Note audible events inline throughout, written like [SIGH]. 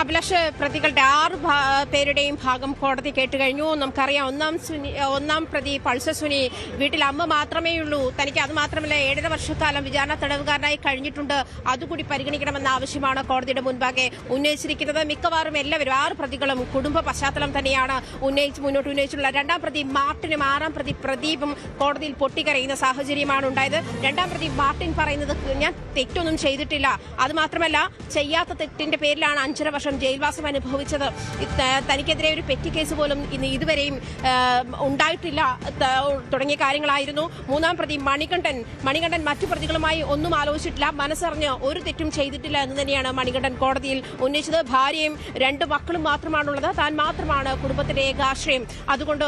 അഭിലാഷ് പ്രതികളുടെ ആറ് പേരുടെയും ഭാഗം കോടതി കേട്ടുകഴിഞ്ഞു. നമുക്കറിയാം ഒന്നാം സുനി ഒന്നാം പ്രതി പൾസർ സുനി വീട്ടിൽ അമ്മ മാത്രമേ ഉള്ളൂ. തനിക്ക് അത് മാത്രമല്ല ഏഴര വർഷക്കാലം വിചാരണ തടവുകാരനായി കഴിഞ്ഞിട്ടുണ്ട്. അതുകൂടി പരിഗണിക്കണമെന്ന ആവശ്യമാണ് കോടതിയുടെ മുൻപാകെ ഉന്നയിച്ചിരിക്കുന്നത്. മിക്കവാറും എല്ലാവരും ആറ് പ്രതികളും കുടുംബ പശ്ചാത്തലം തന്നെയാണ് ഉന്നയിച്ച് മുന്നോട്ട് ഉന്നയിച്ചിട്ടുള്ളത്. രണ്ടാം പ്രതി മാർട്ടിനും ആറാം പ്രതി പ്രദീപും കോടതിയിൽ പൊട്ടിക്കരയുന്ന സാഹചര്യമാണ് ഉണ്ടായത്. രണ്ടാം പ്രതി മാർട്ടിൻ പറയുന്നത് ഞാൻ തെറ്റൊന്നും ചെയ്തിട്ടില്ല. അതുമാത്രമല്ല ചെയ്യാത്ത തെറ്റിന്റെ പേരിലാണ് അഞ്ചര വർഷം ജയിൽവാസം അനുഭവിച്ചത്. തനിക്കെതിരെ ഒരു പെറ്റി കേസ് പോലും ഇന്ന് ഇതുവരെയും ഉണ്ടായിട്ടില്ല. തുടങ്ങിയ കാര്യങ്ങളായിരുന്നു. മൂന്നാം പ്രതി മണികണ്ഠൻ മണികണ്ഠൻ മറ്റു പ്രതികളുമായി ഒന്നും ആലോചിച്ചിട്ടില്ല. മനസ്സറിഞ്ഞ് ഒരു തെറ്റും ചെയ്തിട്ടില്ല എന്ന് തന്നെയാണ് മണികണ്ഠൻ കോടതിയിൽ ഉന്നയിച്ചത്. ഭാര്യയും രണ്ട് മക്കളും മാത്രമാണുള്ളത്. താൻ മാത്രമാണ് കുടുംബത്തിന്റെ ഏകാശ്രയം. അതുകൊണ്ട്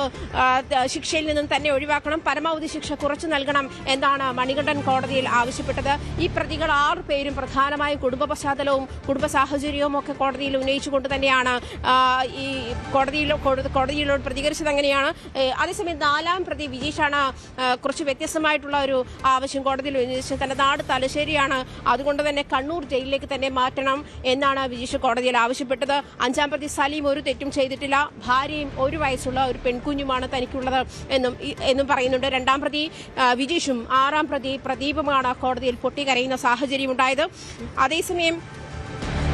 ശിക്ഷയിൽ നിന്നും തന്നെ ഒഴിവാക്കണം. പരമാവധി ശിക്ഷ കുറച്ചു നൽകണം എന്നാണ് മണികണ്ഠൻ കോടതിയിൽ ആവശ്യപ്പെട്ടത്. ഈ പ്രതികൾ ആറ് പേരും പ്രധാനമായും കുടുംബ പശ്ചാത്തലവും കുടുംബ സാഹചര്യവും ഒക്കെ കോടതിയിൽ ഉന്നയിച്ചുകൊണ്ട് തന്നെയാണ്. ഈ കോടതിയിൽ കോട- കോടതിയിലോട് പ്രതികരിച്ചത് അങ്ങനെയാണ്. അതേസമയം നാലാം പ്രതി വിജീഷാണ് കുറച്ച് വ്യത്യസ്തമായിട്ടുള്ള ഒരു ആവശ്യം കോടതിയിൽ ഉന്നയിച്ചത്. തന്റെ നാട് തലശ്ശേരിയാണ്. അതുകൊണ്ട് തന്നെ കണ്ണൂർ ജയിലിലേക്ക് തന്നെ മാറ്റണം എന്നാണ് വിജീഷ് കോടതിയിൽ ആവശ്യപ്പെട്ടത്. അഞ്ചാം പ്രതി സലീം ഒരു തെറ്റും ചെയ്തിട്ടില്ല. ഭാര്യയും ഒരു വയസ്സുള്ള ഒരു പെൺകുഞ്ഞുമാണ് തനിക്കുള്ളത് എന്നും എന്നും പറയുന്നുണ്ട്. രണ്ടാം പ്രതി വിജീഷും ആറാം പ്രതി പ്രദീപുമാണ് കോടതിയിൽ പൊട്ടിക്കരയുന്ന സാഹചര്യം ഉണ്ടായത് അതേസമയം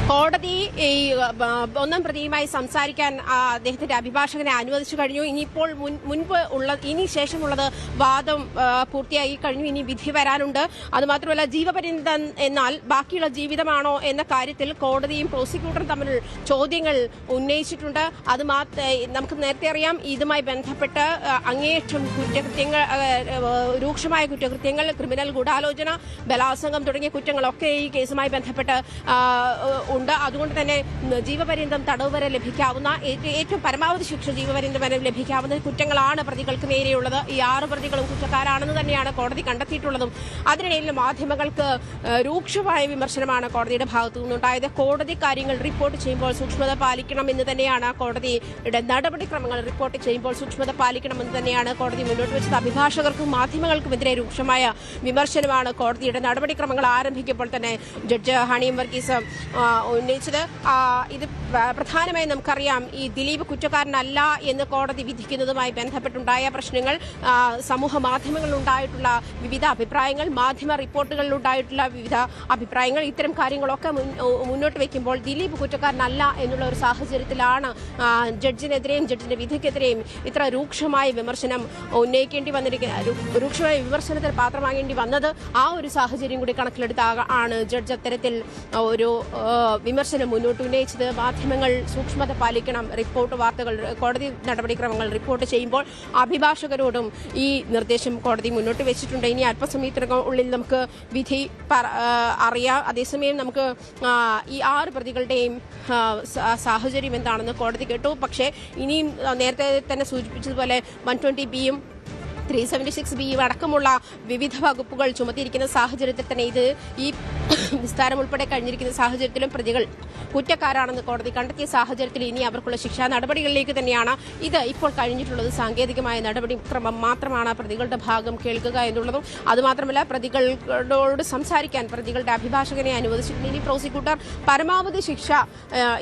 കോടതി ഈ ഒന്നാം പ്രതിയുമായി സംസാരിക്കാൻ അദ്ദേഹത്തിന്റെ അഭിഭാഷകനെ അനുവദിച്ചു കഴിഞ്ഞു. ഇനിയിപ്പോൾ മുൻ- മുൻപ് ഉള്ള ഇനി ശേഷമുള്ളത് വാദം പൂർത്തിയായി കഴിഞ്ഞു. ഇനി വിധി വരാനുണ്ട്. അതുമാത്രമല്ല ജീവപര്യന്തം എന്നാൽ ബാക്കിയുള്ള ജീവിതമാണോ എന്ന കാര്യത്തിൽ കോടതിയും പ്രോസിക്യൂട്ടറും തമ്മിൽ ചോദ്യങ്ങൾ ഉന്നയിച്ചിട്ടുണ്ട്. അത് നമുക്ക് നേരത്തെ അറിയാം ഇതുമായി ബന്ധപ്പെട്ട് അങ്ങേയറ്റം കുറ്റകൃത്യങ്ങൾ രൂക്ഷമായ കുറ്റകൃത്യങ്ങൾ ക്രിമിനൽ ഗൂഢാലോചന ബലാത്സംഗം തുടങ്ങിയ കുറ്റങ്ങളൊക്കെ ഈ കേസുമായി ബന്ധപ്പെട്ട് ഉണ്ട്. അതുകൊണ്ട് തന്നെ ജീവപര്യന്തം തടവ് വരെ ലഭിക്കാവുന്ന ഏറ്റവും പരമാവധി ശിക്ഷ ജീവപര്യന്തം വരെ ലഭിക്കാവുന്ന കുറ്റങ്ങളാണ് പ്രതികൾക്ക് നേരെയുള്ളത്. ഈ ആറ് പ്രതികളും കുറ്റക്കാരാണെന്ന് തന്നെയാണ് കോടതി കണ്ടെത്തിയിട്ടുള്ളതും. അതിനിടയിൽ മാധ്യമങ്ങൾക്ക് രൂക്ഷമായ വിമർശനമാണ് കോടതിയുടെ ഭാഗത്തു നിന്നുണ്ടായത്. കോടതി കാര്യങ്ങൾ റിപ്പോർട്ട് ചെയ്യുമ്പോൾ സൂക്ഷ്മത പാലിക്കണം എന്ന് തന്നെയാണ് കോടതിയുടെ നടപടിക്രമങ്ങൾ റിപ്പോർട്ട് ചെയ്യുമ്പോൾ സൂക്ഷ്മത പാലിക്കണമെന്ന് തന്നെയാണ് കോടതി മുന്നോട്ട് വെച്ചത്. അഭിഭാഷകർക്കും മാധ്യമങ്ങൾക്കുമെതിരെ രൂക്ഷമായ വിമർശനമാണ് കോടതിയുടെ നടപടിക്രമങ്ങൾ ആരംഭിക്കുമ്പോൾ തന്നെ ജഡ്ജ് ഹണിയും വർഗീസ് ഉന്നയിച്ചത്. ഇത് പ്ര- പ്രധാനമായും നമുക്കറിയാം ഈ ദിലീപ് കുറ്റക്കാരനല്ല എന്ന് കോടതി വിധിക്കുന്നതുമായി ബന്ധപ്പെട്ടുണ്ടായ പ്രശ്നങ്ങൾ സമൂഹ മാധ്യമങ്ങളിലുണ്ടായിട്ടുള്ള വിവിധ അഭിപ്രായങ്ങൾ മാധ്യമ റിപ്പോർട്ടുകളിലുണ്ടായിട്ടുള്ള വിവിധ അഭിപ്രായങ്ങൾ ഇത്തരം കാര്യങ്ങളൊക്കെ മുന്നോട്ട് വയ്ക്കുമ്പോൾ ദിലീപ് കുറ്റക്കാരനല്ല എന്നുള്ള ഒരു സാഹചര്യത്തിലാണ് ജഡ്ജിനെതിരെയും ജഡ്ജിന്റെ വിധിക്കെതിരെയും ഇത്ര രൂക്ഷമായ വിമർശനം ഉന്നയിക്കേണ്ടി വന്നിരിക്കുന്ന രൂക്ഷമായ വിമർശനത്തിന് പാത്രമാകേണ്ടി വന്നത് ആ ഒരു സാഹചര്യം കൂടി കണക്കിലെടുത്ത ആണ് ജഡ്ജ് അത്തരത്തിൽ ഒരു വിമർശനം മുന്നോട്ട് ഉന്നയിച്ചത്. മാധ്യമങ്ങൾ സൂക്ഷ്മത പാലിക്കണം. റിപ്പോർട്ട് വാർത്തകൾ കോടതി നടപടിക്രമങ്ങൾ റിപ്പോർട്ട് ചെയ്യുമ്പോൾ അഭിഭാഷകരോടും ഈ നിർദ്ദേശം കോടതി മുന്നോട്ട് വെച്ചിട്ടുണ്ട്. ഇനി അല്പസമയത്തിനകം ഉള്ളിൽ നമുക്ക് വിധി അറിയാം. അതേസമയം നമുക്ക് ഈ ആറ് പ്രതികളുടെയും സാഹചര്യം എന്താണെന്ന് കോടതി കേട്ടു. പക്ഷേ ഇനിയും നേരത്തെ തന്നെ സൂചിപ്പിച്ചതുപോലെ വൺ ട്വന്റി ബിയും ത്രീ സെവന്റി സിക്സ് ബി അടക്കമുള്ള വിവിധ വകുപ്പുകൾ ചുമത്തിയിരിക്കുന്ന സാഹചര്യത്തിൽ തന്നെ ഇത് ഈ [COUGHS] വിസ്താരം ഉൾപ്പെടെ കഴിഞ്ഞിരിക്കുന്ന സാഹചര്യത്തിലും പ്രതികൾ കുറ്റക്കാരാണെന്ന് കോടതി കണ്ടെത്തിയ സാഹചര്യത്തിൽ ഇനി അവർക്കുള്ള ശിക്ഷാ നടപടികളിലേക്ക് തന്നെയാണ് ഇത് ഇപ്പോൾ കഴിഞ്ഞിട്ടുള്ളത്. സാങ്കേതികമായ നടപടിക്രമം മാത്രമാണ് പ്രതികളുടെ ഭാഗം കേൾക്കുക എന്നുള്ളതും അതുമാത്രമല്ല പ്രതികളോട് സംസാരിക്കാൻ പ്രതികളുടെ അഭിഭാഷകനെ അനുവദിച്ചിട്ടുണ്ട്. ഇനി പ്രോസിക്യൂട്ടർ പരമാവധി ശിക്ഷ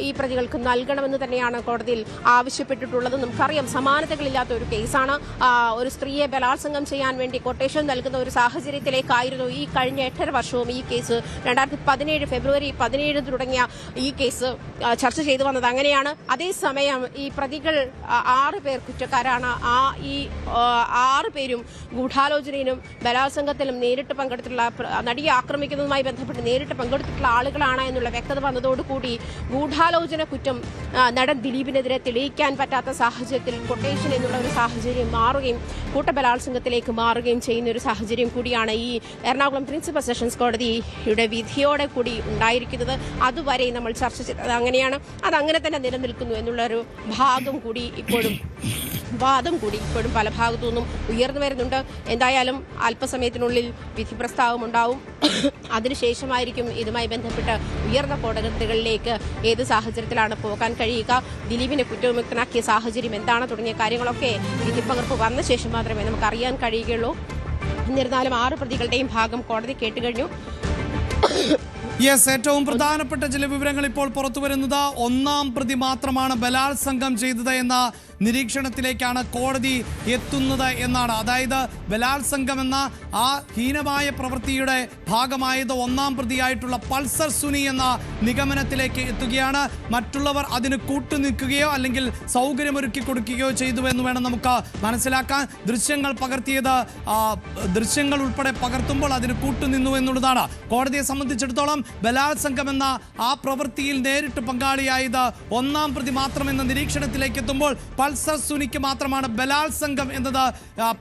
ഈ പ്രതികൾക്ക് നൽകണമെന്ന് തന്നെയാണ് കോടതിയിൽ ആവശ്യപ്പെട്ടിട്ടുള്ളത് നമുക്കറിയാം. സമാനതകളില്ലാത്ത ഒരു കേസാണ് ഒരു സ്ത്രീയെ ബലാത്സംഗം ചെയ്യാൻ വേണ്ടി കൊട്ടേഷൻ നൽകുന്ന ഒരു സാഹചര്യത്തിലേക്കായിരുന്നു ഈ കഴിഞ്ഞ എട്ടര വർഷവും ഈ കേസ് രണ്ടായിരത്തി പതിനേഴ് ഫെബ്രുവരി പതിനേഴ് തുടങ്ങിയ ഈ കേസ് ചർച്ച ചെയ്തു വന്നത് അങ്ങനെയാണ്. അതേസമയം ഈ പ്രതികൾ ആറ് പേർ കുറ്റക്കാരാണ്. ആ ഈ ആറ് പേരും ഗൂഢാലോചനയിലും ബലാത്സംഗത്തിലും നേരിട്ട് പങ്കെടുത്തിട്ടുള്ള നടിയെ ആക്രമിക്കുന്നതുമായി ബന്ധപ്പെട്ട് നേരിട്ട് പങ്കെടുത്തിട്ടുള്ള ആളുകളാണ് എന്നുള്ള വ്യക്തത വന്നതോടുകൂടി ഗൂഢാലോചന കുറ്റം നടൻ ദിലീപിനെതിരെ തെളിയിക്കാൻ പറ്റാത്ത സാഹചര്യത്തിൽ കൊട്ടേഷൻ എന്നുള്ള ഒരു സാഹചര്യം മാറുകയും കൂട്ടബലാത്സംഗത്തിലേക്ക് മാറുകയും ചെയ്യുന്ന ഒരു സാഹചര്യം കൂടിയാണ് ഈ എറണാകുളം പ്രിൻസിപ്പൽ സെഷൻസ് കോടതിയുടെ വിധിയോടെ കൂടി ഉണ്ടായിരിക്കുന്നത്. അതുവരെ നമ്മൾ ചർച്ച ചെയ്തത് അങ്ങനെയാണ്. അത് അങ്ങനെ തന്നെ നിലനിൽക്കുന്നു എന്നുള്ള ഒരു ഭാഗം കൂടി ഇപ്പോഴും വാദം കൂടി ഇപ്പോഴും പല ഭാഗത്തു നിന്നും ഉയർന്നു വരുന്നുണ്ട്. എന്തായാലും അല്പസമയത്തിനുള്ളിൽ വിധി പ്രസ്താവം ഉണ്ടാവും. അതിനുശേഷമായിരിക്കും ഇതുമായി ബന്ധപ്പെട്ട് ഉയർന്ന കോടതികളിലേക്ക് ഏത് സാഹചര്യത്തിലാണ് പോകാൻ കഴിയുക? ദിലീപിനെ കുറ്റവിമുക്തനാക്കിയ സാഹചര്യം എന്താണ്? തുടങ്ങിയ കാര്യങ്ങളൊക്കെ വിധിപ്പകർപ്പ് വന്ന ശേഷം മാത്രമേ നമുക്ക് അറിയാൻ കഴിയുകയുള്ളൂ. എന്നിരുന്നാലും ആറ് പ്രതികളുടെയും ഭാഗം കോടതി കേട്ടുകഴിഞ്ഞു യെസ് ഏറ്റവും പ്രധാനപ്പെട്ട ചില വിവരങ്ങൾ ഇപ്പോൾ പുറത്തു വരുന്നത് ഒന്നാം പ്രതി മാത്രമാണ് ബലാത്സംഗം ചെയ്തത് എന്ന നിരീക്ഷണത്തിലേക്കാണ് കോടതി എത്തുന്നത് എന്നാണ്. അതായത് ബലാത്സംഗം എന്ന ആ ഹീനമായ പ്രവൃത്തിയുടെ ഭാഗമായത് ഒന്നാം പ്രതിയായിട്ടുള്ള പൾസർ സുനി എന്ന നിഗമനത്തിലേക്ക് എത്തുകയാണ്. മറ്റുള്ളവർ അതിന് കൂട്ടുനിൽക്കുകയോ അല്ലെങ്കിൽ സൗകര്യമൊരുക്കി കൊടുക്കുകയോ ചെയ്തു എന്ന് വേണം നമുക്ക് മനസ്സിലാക്കാൻ. ദൃശ്യങ്ങൾ പകർത്തിയത് ദൃശ്യങ്ങൾ ഉൾപ്പെടെ പകർത്തുമ്പോൾ അതിന് കൂട്ടുനിന്നു എന്നുള്ളതാണ്. കോടതിയെ സംബന്ധിച്ചിടത്തോളം ബലാത്സംഗം എന്ന ആ പ്രവൃത്തിയിൽ നേരിട്ട് പങ്കാളിയായത് ഒന്നാം പ്രതി മാത്രമെന്ന നിരീക്ഷണത്തിലേക്ക് എത്തുമ്പോൾ പൾസർ സുനിക്ക് മാത്രമാണ് ബലാത്സംഗം എന്നത്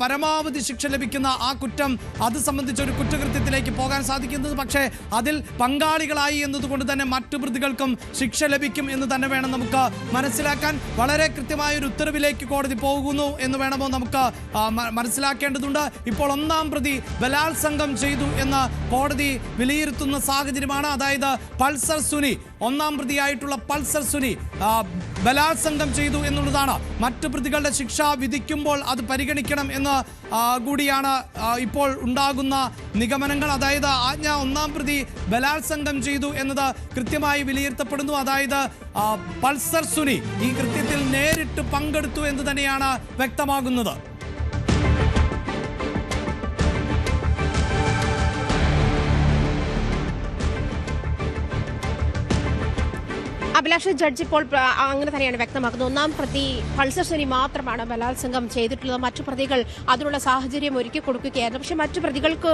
പരമാവധി ശിക്ഷ ലഭിക്കുന്ന ആ കുറ്റം അത് സംബന്ധിച്ച ഒരു കുറ്റകൃത്യത്തിലേക്ക് പോകാൻ സാധിക്കുന്നത്. പക്ഷേ അതിൽ പങ്കാളികളായി എന്നതുകൊണ്ട് തന്നെ മറ്റു പ്രതികൾക്കും ശിക്ഷ ലഭിക്കും എന്ന് തന്നെ വേണം നമുക്ക് മനസ്സിലാക്കാൻ. വളരെ കൃത്യമായ ഒരു ഉത്തരവിലേക്ക് കോടതി പോകുന്നു എന്ന് വേണമോ നമുക്ക് മനസ്സിലാക്കേണ്ടതുണ്ട്. ഇപ്പോൾ ഒന്നാം പ്രതി ബലാത്സംഗം ചെയ്തു എന്ന് കോടതി വിലയിരുത്തുന്ന സാഹചര്യമാണ്. അതായത് പൾസർ സുനി ഒന്നാം പ്രതിയായിട്ടുള്ള പൾസർ സുനി ബലാത്സംഗം ചെയ്തു എന്നുള്ളതാണ്. മറ്റു പ്രതികളുടെ ശിക്ഷ വിധിക്കുമ്പോൾ അത് പരിഗണിക്കണം എന്ന് കൂടിയാണ് ഇപ്പോൾ ഉണ്ടാകുന്ന നിഗമനങ്ങൾ. അതായത് ആജ്ഞ ഒന്നാം പ്രതി ബലാത്സംഗം ചെയ്തു എന്നത് കൃത്യമായി വിലയിരുത്തപ്പെടുന്നു. അതായത് പൾസർ സുനി ഈ കൃത്യത്തിൽ നേരിട്ട് പങ്കെടുത്തു എന്ന് തന്നെയാണ് വ്യക്തമാകുന്നത്. അഭിലാഷ് ജഡ്ജ് ഇപ്പോൾ അങ്ങനെ തന്നെയാണ് വ്യക്തമാക്കുന്നത്. ഒന്നാം പ്രതി പൾസർ സുനി മാത്രമാണ് ബലാത്സംഗം ചെയ്തിട്ടുള്ളത്. മറ്റു പ്രതികൾ അതിനുള്ള സാഹചര്യം ഒരുക്കി കൊടുക്കുകയായിരുന്നു. പക്ഷേ മറ്റു പ്രതികൾക്ക്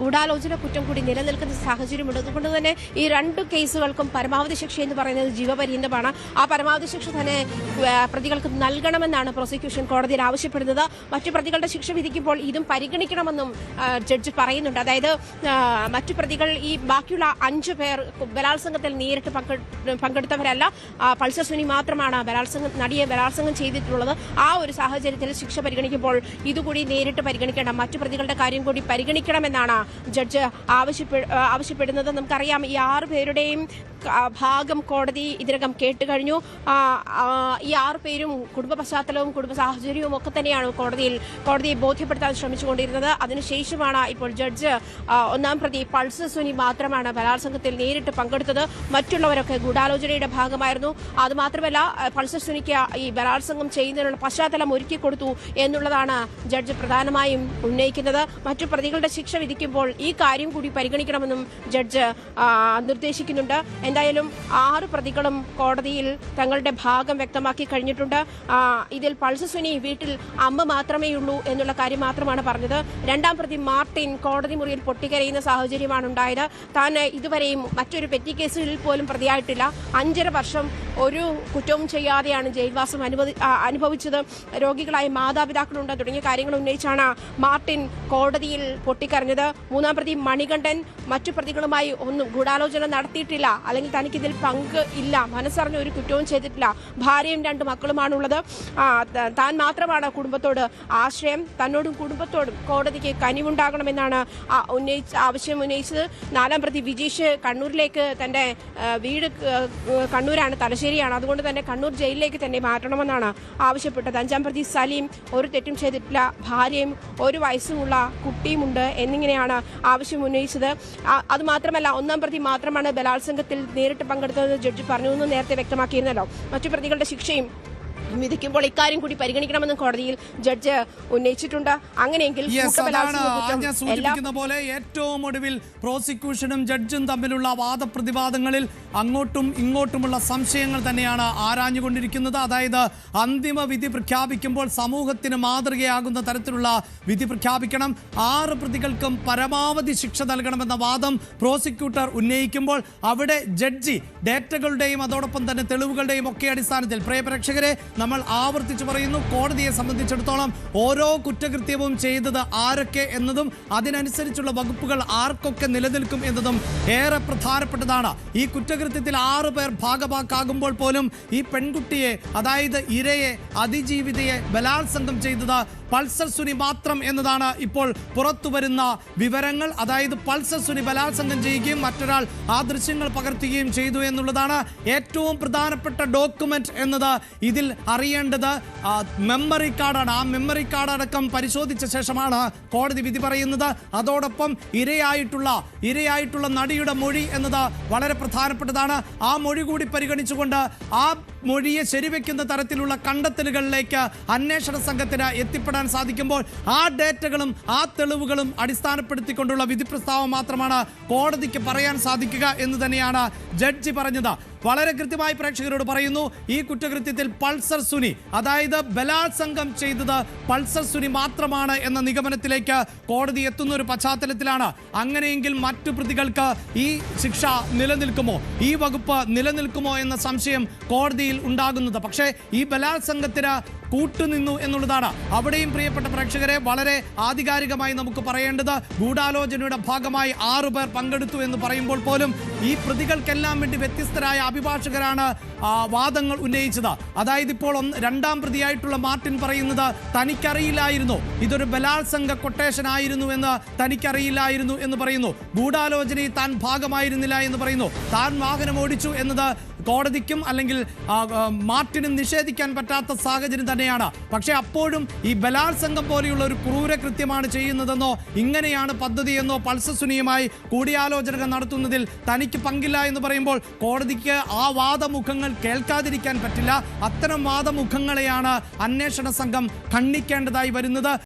ഗൂഢാലോചന കുറ്റം കൂടി നിലനിൽക്കുന്ന സാഹചര്യമുണ്ട്. അതുകൊണ്ട് തന്നെ ഈ രണ്ട് കേസുകൾക്കും പരമാവധി ശിക്ഷ എന്ന് പറയുന്നത് ജീവപര്യന്തമാണ്. ആ പരമാവധി ശിക്ഷ തന്നെ പ്രതികൾക്ക് നൽകണമെന്നാണ് പ്രോസിക്യൂഷൻ കോടതിയിൽ ആവശ്യപ്പെടുന്നത്. മറ്റു പ്രതികളുടെ ശിക്ഷ വിധിക്കുമ്പോൾ ഇതും പരിഗണിക്കണമെന്നും ജഡ്ജ് പറയുന്നുണ്ട്. അതായത് മറ്റു പ്രതികൾ ഈ ബാക്കിയുള്ള അഞ്ചു പേർ ബലാത്സംഗത്തിൽ നേരിട്ട് പങ്കെ- പങ്കെടുത്തവരല്ല. പൾസർ സുനി മാത്രമാണ് ബലാത്സംഗം നടിയെ ബലാത്സംഗം ചെയ്തിട്ടുള്ളത്. ആ ഒരു സാഹചര്യത്തിൽ ശിക്ഷ പരിഗണിക്കുമ്പോൾ ഇതുകൂടി നേരിട്ട് പരിഗണിക്കണം മറ്റു പ്രതികളുടെ കാര്യം കൂടി പരിഗണിക്കണമെന്നാണ് ജഡ്ജ് ആവശ്യപ്പെ- ആവശ്യപ്പെടുന്നത്. നമുക്കറിയാം ഈ ആറ് പേരുടെയും ഭാഗം കോടതി ഇതിനകം കേട്ട് കഴിഞ്ഞു. ഈ ആറ് പേരും കുടുംബ പശ്ചാത്തലവും കുടുംബ സാഹചര്യവും ഒക്കെ തന്നെയാണ് കോടതിയിൽ കോടതിയെ ബോധ്യപ്പെടുത്താൻ ശ്രമിച്ചുകൊണ്ടിരുന്നത്. അതിനുശേഷമാണ് ഇപ്പോൾ ജഡ്ജ് ഒന്നാം പ്രതി പൾസ് സുനി മാത്രമാണ് ബലാത്സംഗത്തിൽ നേരിട്ട് പങ്കെടുത്തത്. മറ്റുള്ളവരൊക്കെ ഗൂഢാലോചനയുടെ ഭാഗമായിരുന്നു. അതുമാത്രമല്ല പൾസ് സുനിക്ക് ഈ ബലാത്സംഗം ചെയ്യുന്നതിനുള്ള പശ്ചാത്തലം ഒരുക്കി കൊടുത്തു എന്നുള്ളതാണ് ജഡ്ജ് പ്രധാനമായും ഉന്നയിക്കുന്നത്. മറ്റു പ്രതികളുടെ ശിക്ഷ വിധിക്കുമ്പോൾ ഈ കാര്യം കൂടി പരിഗണിക്കണമെന്നും ജഡ്ജ് നിർദ്ദേശിക്കുന്നുണ്ട്. എന്തായാലും ആറ് പ്രതികളും കോടതിയിൽ തങ്ങളുടെ ഭാഗം വ്യക്തമാക്കി കഴിഞ്ഞിട്ടുണ്ട്. ഇതിൽ പൾസ് സുനി വീട്ടിൽ അമ്മ മാത്രമേ ഉള്ളൂ എന്നുള്ള കാര്യം മാത്രമാണ് പറഞ്ഞത്. രണ്ടാം പ്രതി മാർട്ടിൻ കോടതി മുറിയിൽ പൊട്ടിക്കരയുന്ന സാഹചര്യമാണ് ഉണ്ടായത്. താൻ ഇതുവരെയും മറ്റൊരു പെറ്റി കേസിൽ പോലും പ്രതിയായിട്ടില്ല. അഞ്ചര വർഷം ഒരു കുറ്റവും ചെയ്യാതെയാണ് ജയിൽവാസം അനുവദി അനുഭവിച്ചത്. രോഗികളായ മാതാപിതാക്കളുണ്ട് തുടങ്ങിയ കാര്യങ്ങൾ ഉന്നയിച്ചാണ് മാർട്ടിൻ കോടതിയിൽ പൊട്ടിക്കരഞ്ഞത്. മൂന്നാം പ്രതി മണികണ്ഠൻ മറ്റു പ്രതികളുമായി ഒന്നും ഗൂഢാലോചന നടത്തിയിട്ടില്ല. അല്ലെങ്കിൽ തനിക്കിതിൽ പങ്ക് ഇല്ല. മനസ്സറിഞ്ഞ ഒരു കുറ്റവും ചെയ്തിട്ടില്ല. ഭാര്യയും രണ്ട് മക്കളുമാണുള്ളത്. താൻ മാത്രമാണ് കുടുംബത്തോട് ആശ്രയം. തന്നോടും കുടുംബത്തോടും കോടതിക്ക് കനിവുണ്ടാകണമെന്നാണ് ഉന്നയിച്ച ആവശ്യം ഉന്നയിച്ചത്. നാലാം പ്രതി വിജീഷ് കണ്ണൂരിലേക്ക് തന്റെ വീട് കണ്ണൂരാണ് തലശ്ശേരിയാണ്. അതുകൊണ്ട് തന്നെ കണ്ണൂർ ജയിലിലേക്ക് തന്നെ മാറ്റണമെന്നാണ് ആവശ്യപ്പെട്ടത്. അഞ്ചാം പ്രതി സലീം ഒരു തെറ്റും ചെയ്തിട്ടില്ല. ഭാര്യയും ഒരു വയസ്സുമുള്ള കുട്ടിയുമുണ്ട് എന്നിങ്ങനെയാണ് ആവശ്യം ഉന്നയിച്ചത്. അതുമാത്രമല്ല ഒന്നാം പ്രതി മാത്രമാണ് ബലാത്സംഗത്തിൽ നേരിട്ട് പങ്കെടുത്തതെന്ന് ജഡ്ജി പറഞ്ഞു എന്ന് നേരത്തെ വ്യക്തമാക്കിയിരുന്നല്ലോ. മറ്റു പ്രതികളുടെ ശിക്ഷയും വിധിക്കുമ്പോൾ ഇക്കാര്യം കൂടി പരിഗണിക്കണമെന്നും കോടതിയിൽ ജഡ്ജ് ഉന്നയിച്ചിട്ടുണ്ട്. അങ്ങനെയെങ്കിൽ സൂചിപ്പിക്കുന്ന പോലെ ഏറ്റവും ഒടുവിൽ പ്രോസിക്യൂഷനും ജഡ്ജും തമ്മിലുള്ള വാദപ്രതിവാദങ്ങളിൽ അങ്ങോട്ടും ഇങ്ങോട്ടുമുള്ള സംശയങ്ങൾ തന്നെയാണ് ആരാഞ്ഞുകൊണ്ടിരിക്കുന്നത്. അതായത് അന്തിമ വിധി പ്രഖ്യാപിക്കുമ്പോൾ സമൂഹത്തിന് മാതൃകയാകുന്ന തരത്തിലുള്ള വിധി പ്രഖ്യാപിക്കണം. ആറ് പ്രതികൾക്കും പരമാവധി ശിക്ഷ നൽകണമെന്ന വാദം പ്രോസിക്യൂട്ടർ ഉന്നയിക്കുമ്പോൾ അവിടെ ജഡ്ജി ഡേറ്റകളുടെയും അതോടൊപ്പം തന്നെ തെളിവുകളുടെയും ഒക്കെ അടിസ്ഥാനത്തിൽ. പ്രിയ പ്രേക്ഷകരെ നമ്മൾ ആവർത്തിച്ചു പറയുന്നു കോടതിയെ സംബന്ധിച്ചിടത്തോളം ഓരോ കുറ്റകൃത്യവും ചെയ്തത് ആരൊക്കെ എന്നതും അതിനനുസരിച്ചുള്ള വകുപ്പുകൾ ആർക്കൊക്കെ നിലനിൽക്കും എന്നതും ഏറെ പ്രധാനപ്പെട്ടതാണ്. ഈ കുറ്റകൃത്യത്തിൽ ആറ് പേർ ഭാഗമാക്കാകുമ്പോൾ പോലും ഈ പെൺകുട്ടിയെ അതായത് ഇരയെ അതിജീവിതയെ ബലാത്സംഗം ചെയ്തത് പൾസർ സുനി മാത്രം എന്നതാണ് ഇപ്പോൾ പുറത്തു വരുന്ന വിവരങ്ങൾ. അതായത് പൾസർ സുനി ബലാത്സംഗം ചെയ്യുകയും മറ്റൊരാൾ ആ ദൃശ്യങ്ങൾ പകർത്തുകയും ചെയ്തു എന്നുള്ളതാണ് ഏറ്റവും പ്രധാനപ്പെട്ട ഡോക്യുമെന്റ് എന്നത്. ഇതിൽ അറിയേണ്ടത് മെമ്മറി കാർഡാണ് ആ മെമ്മറി കാർഡ് അടക്കം പരിശോധിച്ച ശേഷമാണ് കോടതി വിധി പറയുന്നത്. അതോടൊപ്പം ഇരയായിട്ടുള്ള ഇരയായിട്ടുള്ള നടിയുടെ മൊഴി എന്നത് വളരെ പ്രധാനപ്പെട്ടതാണ്. ആ മൊഴി കൂടി പരിഗണിച്ചുകൊണ്ട് ആ മൊഴിയെ ശരിവെക്കുന്ന തരത്തിലുള്ള കണ്ടെത്തലുകളിലേക്ക് അന്വേഷണ സംഘത്തിന് എത്തിപ്പെടാൻ സാധിക്കുമ്പോൾ ആ ഡേറ്റകളും ആ തെളിവുകളും അടിസ്ഥാനപ്പെടുത്തിക്കൊണ്ടുള്ള വിധി പ്രസ്താവം മാത്രമാണ് കോടതിക്ക് പറയാൻ സാധിക്കുക എന്ന് തന്നെയാണ് ജഡ്ജി പറഞ്ഞത്. വളരെ കൃത്യമായി പ്രേക്ഷകരോട് പറയുന്നു ഈ കുറ്റകൃത്യത്തിൽ പൾസർ സുനി അതായത് ബലാത്സംഗം ചെയ്തത് പൾസർ സുനി മാത്രമാണ് എന്ന നിഗമനത്തിലേക്ക് കോടതി എത്തുന്ന ഒരു പശ്ചാത്തലത്തിലാണ്. അങ്ങനെയെങ്കിൽ മറ്റു പ്രതികൾക്ക് ഈ ശിക്ഷ നിലനിൽക്കുമോ? ഈ വകുപ്പ് നിലനിൽക്കുമോ എന്ന സംശയം കോടതിയിൽ ഉണ്ടാകുന്നത്. പക്ഷേ ഈ ബലാത്സംഗത്തിന് കൂട്ടുനിന്നു എന്നുള്ളതാണ് അവിടെയും പ്രിയപ്പെട്ട പ്രേക്ഷകരെ വളരെ ആധികാരികമായി നമുക്ക് പറയേണ്ടത്. ഗൂഢാലോചനയുടെ ഭാഗമായി ആറു പേർ പങ്കെടുത്തു എന്ന് പറയുമ്പോൾ പോലും ഈ പ്രതികൾക്കെല്ലാം വേണ്ടി വ്യത്യസ്തരായ അഭിഭാഷകരാണ് വാദങ്ങൾ ഉന്നയിച്ചത്. അതായത് ഇപ്പോൾ രണ്ടാം പ്രതിയായിട്ടുള്ള മാർട്ടിൻ പറയുന്നത് തനിക്കറിയില്ലായിരുന്നു. ഇതൊരു ബലാത്സംഗ കൊട്ടേഷൻ ആയിരുന്നു എന്ന് തനിക്കറിയില്ലായിരുന്നു എന്ന് പറയുന്നു. ഗൂഢാലോചനയിൽ താൻ ഭാഗമായിരുന്നില്ല എന്ന് പറയുന്നു. താൻ വാഹനം ഓടിച്ചു എന്നത് കോടതിക്കും അല്ലെങ്കിൽ മാർട്ടിനും നിഷേധിക്കാൻ പറ്റാത്ത സാഹചര്യം തന്നെയാണ്. പക്ഷേ അപ്പോഴും ഈ ബലാത്സംഗം പോലെയുള്ള ഒരു ക്രൂര കൃത്യമാണ് ചെയ്യുന്നതെന്നോ ഇങ്ങനെയാണ് പദ്ധതിയെന്നോ പൾസസുനിയുമായി കൂടിയാലോചന നടത്തുന്നതിൽ തനിക്ക് പങ്കില്ല എന്ന് പറയുമ്പോൾ കോടതിക്ക് ആ വാദമുഖങ്ങൾ കേൾക്കാതിരിക്കാൻ പറ്റില്ല. അത്തരം വാദമുഖങ്ങളെയാണ് അന്വേഷണ സംഘം ഖണ്ഡിക്കേണ്ടതായി വരുന്നത്.